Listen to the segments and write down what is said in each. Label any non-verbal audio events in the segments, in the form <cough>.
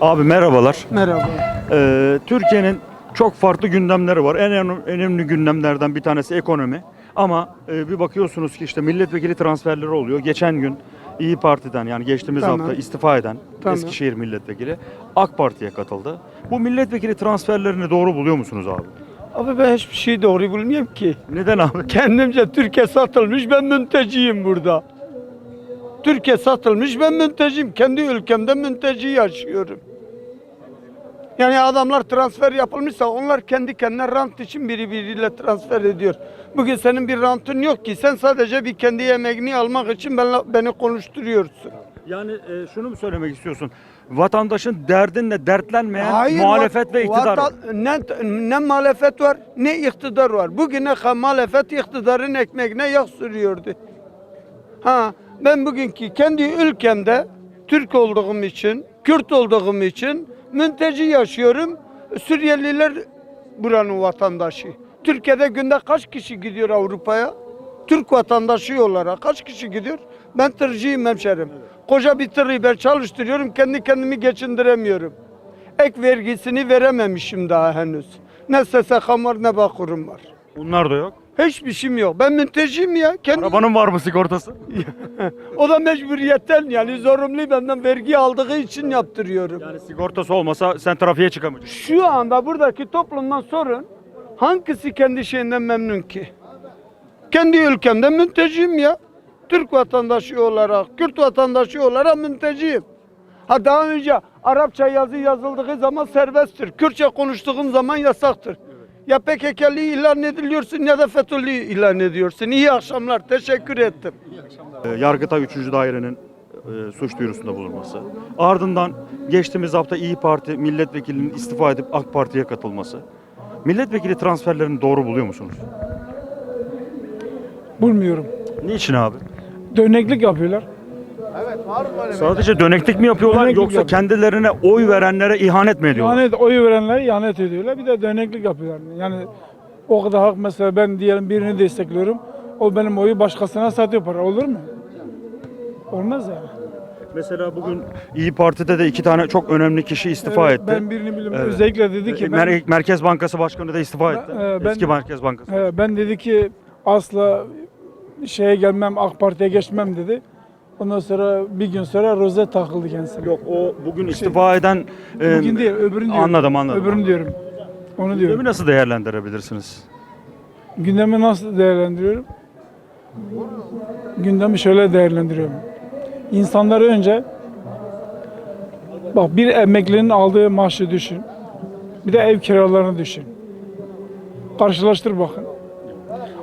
Abi merhabalar. Merhaba. Ee, Türkiye'nin çok farklı gündemleri var. En önemli, en önemli gündemlerden bir tanesi ekonomi. Ama e, bir bakıyorsunuz ki işte milletvekili transferleri oluyor. Geçen gün İyi Parti'den yani geçtiğimiz Tamam. hafta istifa eden Tamam. Eskişehir milletvekili AK Parti'ye katıldı. Bu milletvekili transferlerini doğru buluyor musunuz abi? Abi ben hiçbir şey doğru bulmuyorum ki. Neden abi? Kendimce Türkiye satılmış ben mülteciyim burada. Türkiye satılmış ben mülteciyim. Kendi ülkemde mülteci yaşıyorum. Yani adamlar transfer yapılmışsa onlar kendi kendine rant için biri biriyle transfer ediyor. Bugün senin bir rantın yok ki. Sen sadece bir kendi yemeğini almak için benle- beni konuşturuyorsun. Yani e, şunu mu söylemek istiyorsun? Vatandaşın derdinle dertlenmeyen Hayır, muhalefet ve iktidar. vatan- ne, ne muhalefet var ne iktidar var. Bugüne muhalefet iktidarın ekmeğine yağ sürüyordu. Ha, ben bugünkü kendi ülkemde Türk olduğum için, Kürt olduğum için mülteci yaşıyorum. Suriyeliler buranın vatandaşı. Türkiye'de günde kaç kişi gidiyor Avrupa'ya? Türk vatandaşı olarak kaç kişi gidiyor? Ben tırcıyım hemşerim. Koca bir tırı ben çalıştırıyorum, kendi kendimi geçindiremiyorum. Ek vergisini verememişim daha henüz. Ne SSK'm var ne Bakur'um var. Bunlar da yok. Hiçbir şeyim yok. Ben mülteciyim ya. Kendi... Arabanın var mı sigortası? <laughs> o da mecburiyetten yani zorunlu benden vergi aldığı için yaptırıyorum. Yani sigortası olmasa sen trafiğe çıkamayacaksın. Şu anda buradaki toplumdan sorun hangisi kendi şeyinden memnun ki? Kendi ülkemde mülteciyim ya. Türk vatandaşı olarak, Kürt vatandaşı olarak mülteciyim. Ha daha önce Arapça yazı yazıldığı zaman serbesttir. Kürtçe konuştuğun zaman yasaktır. Ya PKK'lı ilan ediliyorsun ya da FETÖ'lü ilan ediyorsun. İyi akşamlar. Teşekkür ettim. Ee, Yargıtay 3. Daire'nin e, suç duyurusunda bulunması. Ardından geçtiğimiz hafta İyi Parti milletvekilinin istifa edip AK Parti'ye katılması. Milletvekili transferlerini doğru buluyor musunuz? Bulmuyorum. Niçin abi? Döneklik yapıyorlar. Sadece döneklik mi yapıyorlar Döneklik yoksa yapıyor. kendilerine oy verenlere ihanet mi ediyorlar? İhanet, oy verenlere ihanet ediyorlar. Bir de döneklik yapıyorlar. Yani o kadar hak mesela ben diyelim birini destekliyorum. O benim oyu başkasına satıyor para. Olur mu? Olmaz yani. Mesela bugün İyi Parti'de de iki tane çok önemli kişi istifa Evet, etti. Ben birini biliyorum. Evet. Özellikle dedi ki ben, Mer- Merkez Bankası Başkanı da istifa etti. e, ben- Eski Merkez Bankası. He, ben dedi ki asla şeye gelmem AK Parti'ye geçmem dedi. Ondan sonra bir gün sonra rozet takıldı kendisine. Yok o bugün istifa eden e, Bugün değil öbürünü diyorum. Anladım, anladım. Öbürünü diyorum. Onu diyorum. gündemi nasıl değerlendirebilirsiniz? Gündemi nasıl değerlendiriyorum? Gündemi şöyle değerlendiriyorum. İnsanları önce bak bir emeklinin aldığı maaşı düşün. Bir de ev kiralarını düşün. Karşılaştır bakın.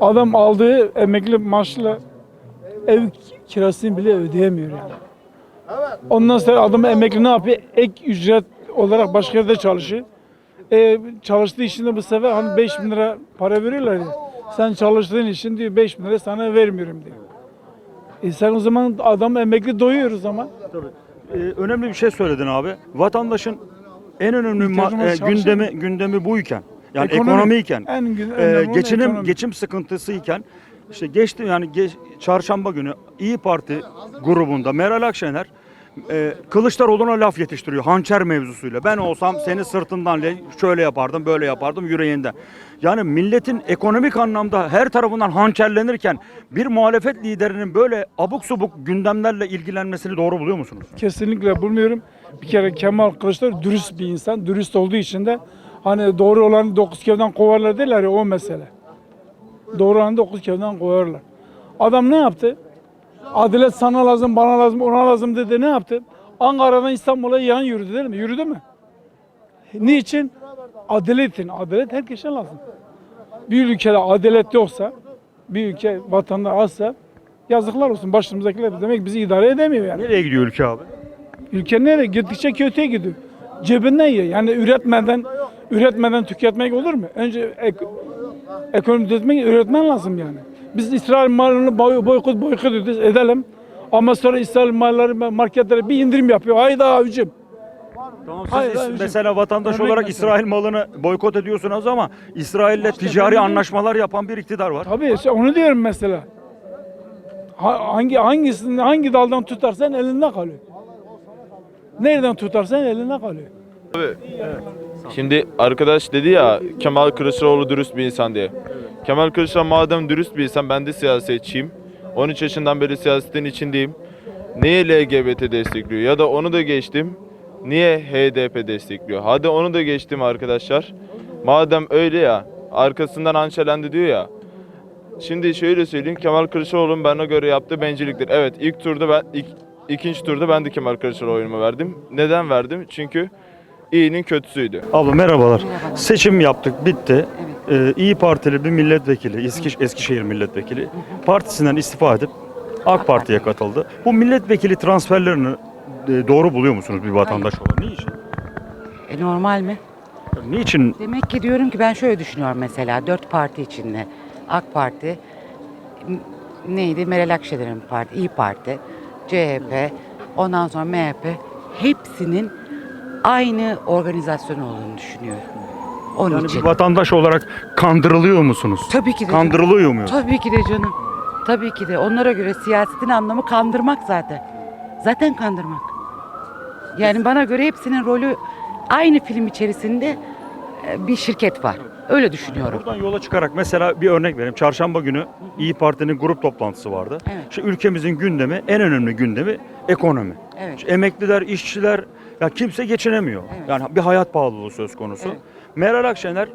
Adam aldığı emekli maaşla ev kirasını bile ödeyemiyor yani. Ondan sonra adam emekli ne yapıyor? Ek ücret olarak başka yerde çalışıyor. E, çalıştığı için de bu sefer hani 5 bin lira para veriyorlar ya. Sen çalıştığın için diyor 5 bin lira sana vermiyorum diyor. E sen o zaman adam emekli doyuyor o zaman. Tabii. Ee, önemli bir şey söyledin abi. Vatandaşın en önemli ma- e, çalışan- gündemi gündemi buyken yani Ekonomi. ekonomiyken En gün- e, önemli olan geçinim ekonomi. geçim sıkıntısıyken işte geçti yani geç- çarşamba günü İyi Parti grubunda Meral Akşener e, Kılıçdaroğlu'na laf yetiştiriyor hançer mevzusuyla. Ben olsam seni sırtından le- şöyle yapardım, böyle yapardım yüreğinden. Yani milletin ekonomik anlamda her tarafından hançerlenirken bir muhalefet liderinin böyle abuk subuk gündemlerle ilgilenmesini doğru buluyor musunuz? Kesinlikle bulmuyorum. Bir kere Kemal Kılıçdaroğlu dürüst bir insan. Dürüst olduğu için de hani doğru olanı dokuz kevden kovarlar derler ya o mesele. Doğru olanı dokuz kevden kovarlar. Adam ne yaptı? Adalet sana lazım, bana lazım, ona lazım dedi. Ne yaptı? Ankara'dan İstanbul'a yan yürüdü değil mi? Yürüdü mü? Niçin? Adaletin. Adalet herkese lazım. Bir ülkede adalet yoksa, bir ülke vatanda azsa yazıklar olsun başımızdakiler demek bizi idare edemiyor yani. Nereye gidiyor ülke abi? Ülke nereye? Gittikçe kötüye gidiyor. Cebinden yiyor. Yani üretmeden üretmeden tüketmek olur mu? Önce ek, ekonomi düzeltmek, üretmen lazım yani. Biz İsrail malını boy, boykot boykot edelim. Ama sonra İsrail malları marketlere bir indirim yapıyor. Hayda abicim. Tamam siz Hayır, hayır, mesela vatandaş Örnek olarak mesela. İsrail malını boykot ediyorsunuz ama İsrail'le ticari ben de- anlaşmalar yapan bir iktidar var. Tabii işte onu diyorum mesela. Ha- hangi hangisini hangi daldan tutarsan elinde kalıyor. Nereden tutarsan eline kalıyor. Şimdi arkadaş dedi ya Kemal Kılıçdaroğlu dürüst bir insan diye. Kemal Kılıçdaroğlu madem dürüst bir insan ben de siyasetçiyim. 13 yaşından beri siyasetin içindeyim. Niye LGBT destekliyor? Ya da onu da geçtim. Niye HDP destekliyor? Hadi onu da geçtim arkadaşlar. Madem öyle ya arkasından hançerlendi diyor ya. Şimdi şöyle söyleyeyim Kemal Kılıçdaroğlu'nun bana göre yaptığı bencilliktir. Evet ilk turda ben ilk, ikinci turda ben de Kemal Kılıçdaroğlu oyumu verdim. Neden verdim? Çünkü iyinin kötüsüydü. Abla merhabalar. Seçim yaptık, bitti. Ee, İyi Partili bir milletvekili, Eskiş, Eskişehir milletvekili partisinden istifa edip AK Parti'ye katıldı. Bu milletvekili transferlerini e, doğru buluyor musunuz bir vatandaş olarak? Niçin? E normal mi? Niçin? Demek ki diyorum ki ben şöyle düşünüyorum mesela dört parti içinde. AK Parti, m- neydi Meral Akşener'in parti, İyi Parti, CHP, ondan sonra MHP hepsinin aynı organizasyon olduğunu düşünüyorum. Onun Yani için. bir vatandaş olarak kandırılıyor musunuz? Tabii ki de. Kandırılıyor muyuz? Tabii ki de canım. Tabii ki de. Onlara göre siyasetin anlamı kandırmak zaten. Zaten kandırmak. Yani bana göre hepsinin rolü aynı film içerisinde e, bir şirket var. Öyle düşünüyorum. Buradan yola çıkarak mesela bir örnek vereyim. Çarşamba günü İyi Parti'nin grup toplantısı vardı. Evet. İşte ülkemizin gündemi, en önemli gündemi ekonomi. Evet. İşte emekliler, işçiler, ya kimse geçinemiyor. Evet. Yani bir hayat pahalılığı söz konusu. Evet. Meral Akşener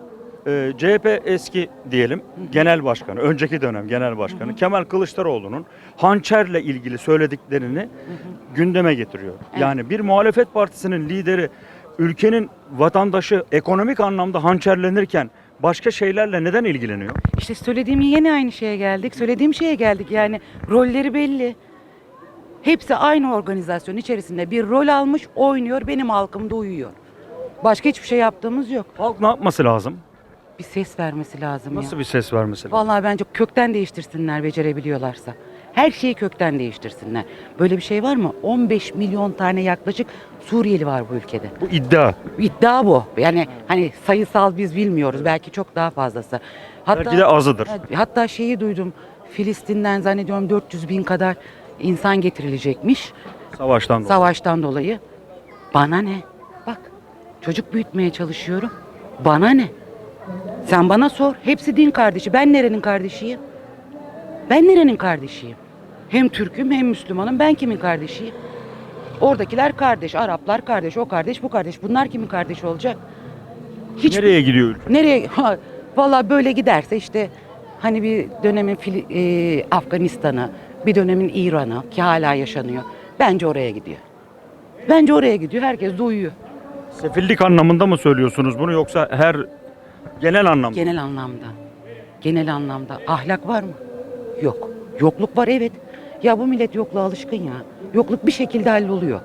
e, CHP eski diyelim genel başkanı, önceki dönem genel başkanı Kemal Kılıçdaroğlu'nun hançerle ilgili söylediklerini gündeme getiriyor. Evet. Yani bir muhalefet partisinin lideri ülkenin vatandaşı ekonomik anlamda hançerlenirken başka şeylerle neden ilgileniyor? İşte söylediğim yine aynı şeye geldik. Söylediğim şeye geldik. Yani rolleri belli. Hepsi aynı organizasyon içerisinde bir rol almış, oynuyor, benim halkım da uyuyor. Başka hiçbir şey yaptığımız yok. Halk ne yapması lazım? Bir ses vermesi lazım ya. Nasıl bir ses vermesi lazım? Vallahi bence kökten değiştirsinler becerebiliyorlarsa. Her şeyi kökten değiştirsinler. Böyle bir şey var mı? 15 milyon tane yaklaşık Suriyeli var bu ülkede. Bu iddia. İddia bu. Yani hani sayısal biz bilmiyoruz. Belki çok daha fazlası. Belki de azıdır. Hatta şeyi duydum. Filistin'den zannediyorum 400 bin kadar insan getirilecekmiş. Savaştan dolayı. Savaştan dolayı. Bana ne? Bak çocuk büyütmeye çalışıyorum. Bana ne? Sen bana sor. Hepsi din kardeşi. Ben nerenin kardeşiyim? Ben nerenin kardeşiyim? Hem Türk'üm hem Müslümanım. Ben kimin kardeşiyim? Oradakiler kardeş. Araplar kardeş. O kardeş bu kardeş. Bunlar kimin kardeşi olacak? Hiç Nereye gidiyor ülke? Nereye? Ha, Vallahi böyle giderse işte hani bir dönemin Fili- e, Afganistan'ı, bir dönemin İran'ı ki hala yaşanıyor. Bence oraya gidiyor. Bence oraya gidiyor. Herkes de uyuyor. Sefillik anlamında mı söylüyorsunuz bunu yoksa her genel anlamda? Genel anlamda. Genel anlamda. Ahlak var mı? Yok. Yokluk var evet. Ya bu millet yokluğa alışkın ya. Yokluk bir şekilde halloluyor.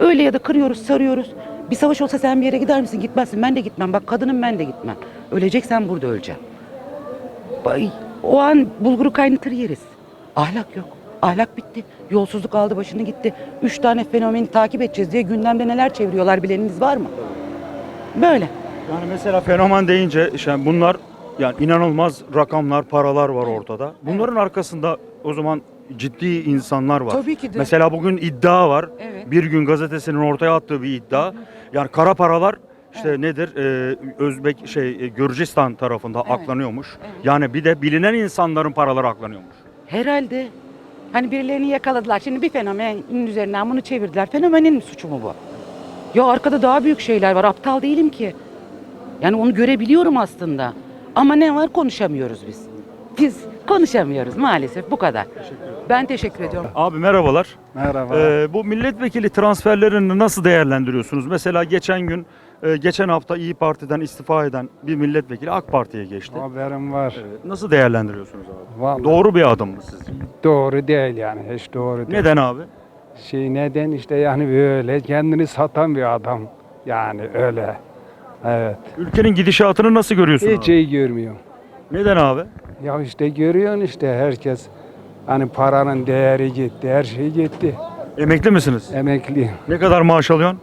Öyle ya da kırıyoruz, sarıyoruz. Bir savaş olsa sen bir yere gider misin? Gitmezsin. Ben de gitmem. Bak kadınım ben de gitmem. Öleceksen burada öleceğim. Bay- O an bulguru kaynatır yeriz. Ahlak yok. Ahlak bitti. Yolsuzluk aldı başını gitti. Üç tane fenomeni takip edeceğiz diye gündemde neler çeviriyorlar bileniniz var mı? Böyle. Yani mesela fenomen deyince işte bunlar yani inanılmaz rakamlar, paralar var ortada. Bunların arkasında o zaman ciddi insanlar var. Tabii ki de. Mesela bugün iddia var. Evet. Bir gün gazetesinin ortaya attığı bir iddia. Yani kara paralar işte nedir? Ee, Özbek şey e, Gürcistan tarafında aklanıyormuş. Yani bir de bilinen insanların paraları aklanıyormuş. Herhalde. Hani birilerini yakaladılar. Şimdi bir fenomenin üzerinden bunu çevirdiler. Fenomenin suçu mu bu? Ya arkada daha büyük şeyler var. Aptal değilim ki. Yani onu görebiliyorum aslında. Ama ne var konuşamıyoruz biz. Biz konuşamıyoruz maalesef bu kadar. Ben teşekkür ediyorum. Abi merhabalar. Merhaba. Ee, bu milletvekili transferlerini nasıl değerlendiriyorsunuz? Mesela geçen gün, e, geçen hafta İyi Parti'den istifa eden bir milletvekili AK Parti'ye geçti. Haberim var. Nasıl değerlendiriyorsunuz abi? Vallahi Doğru bir adım mı sizce? doğru değil yani. Hiç doğru değil. Neden abi? Şey neden işte yani böyle kendini satan bir adam. Yani öyle. Evet. Ülkenin gidişatını nasıl görüyorsun Hiç iyi görmüyorum. Neden abi? Ya işte görüyorsun işte herkes hani paranın değeri gitti, her şey gitti. Emekli misiniz? Emekli. Ne kadar maaş alıyorsun?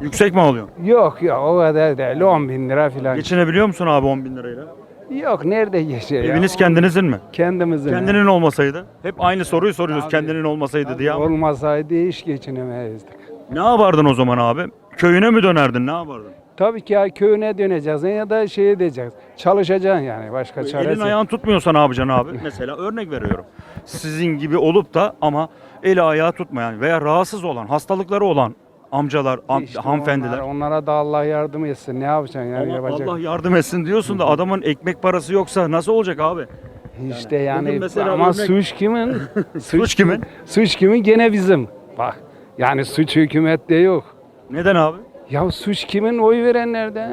Yüksek mi alıyorsun? Yok yok o kadar değil. 10 bin lira falan. Geçinebiliyor musun abi 10 bin lirayla? Yok nerede geçiyor ya? Eviniz kendinizin mi? Kendimizin. Kendinin olmasaydı? Hep aynı soruyu soruyoruz Abi, kendinin olmasaydı diye. ama Olmasaydı iş geçinemezdik. Ne yapardın o zaman abi? Köyüne mi dönerdin? Ne yapardın? Tabii ki ya köyüne döneceksin ya da şey edeceksin. Çalışacaksın yani başka Elin çaresi. ayağın tutmuyorsa ne yapacaksın abi? <laughs> Mesela örnek veriyorum. Sizin gibi olup da ama eli ayağı tutmayan veya rahatsız olan, hastalıkları olan amcalar, am- İşte hanımefendiler. Onlar, onlara da Allah yardım etsin. Ne yapacaksın yani Ama yapacak. Allah yardım etsin diyorsun da adamın ekmek parası yoksa nasıl olacak abi? İşte yani bugün mesela ama örnek- suç kimin? <laughs> Suç kimin? Suç kimin? Gene bizim. Bak yani suç hükümette yok. Neden abi? Ya suç kimin? Oy verenlerde.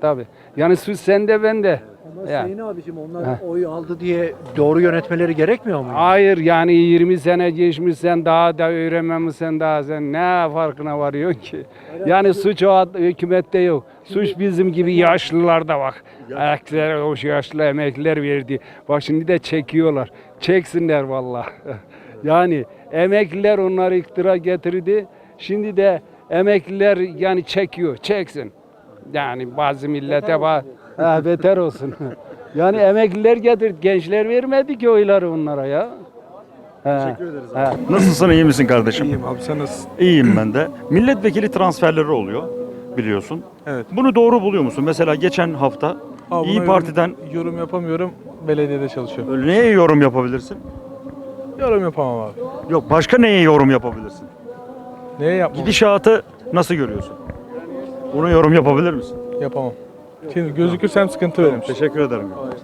Tabii. Yani suç sende bende. Ama Yani. Sayın abicim onlar Heh. oy aldı diye doğru yönetmeleri gerekmiyor mu? Hayır yani 20 sene geçmişsen daha da öğrenmemişsen daha sen ne farkına varıyorsun ki? Yani suç o hükümette yok. Suç bizim gibi yaşlılarda bak. Emekliler, o yaşlı emekliler verdi. Bak şimdi de çekiyorlar. Çeksinler vallahi. yani emekliler onları iktidara getirdi. Şimdi de emekliler yani çekiyor. Çeksin. Yani bazı millete ba- ha, beter olsun. <laughs> yani emekliler getirdi. Gençler vermedi ki oyları onlara ya. Teşekkür ederiz Nasılsın iyi misin kardeşim? İyiyim abi sen nasılsın? İyiyim ben de. Milletvekili transferleri oluyor biliyorsun. Evet. Bunu doğru buluyor musun? Mesela geçen hafta Abi İyi buna Parti'den yorum, yorum yapamıyorum. Belediyede çalışıyorum. neye yorum yapabilirsin? Yorum yapamam abi. Yok başka neye yorum yapabilirsin? Neye yapmam? Gidişatı nasıl görüyorsun? Buna yorum yapabilir misin? Yapamam. Şimdi gözükürsem sıkıntı benim. Teşekkür ederim. Sağ.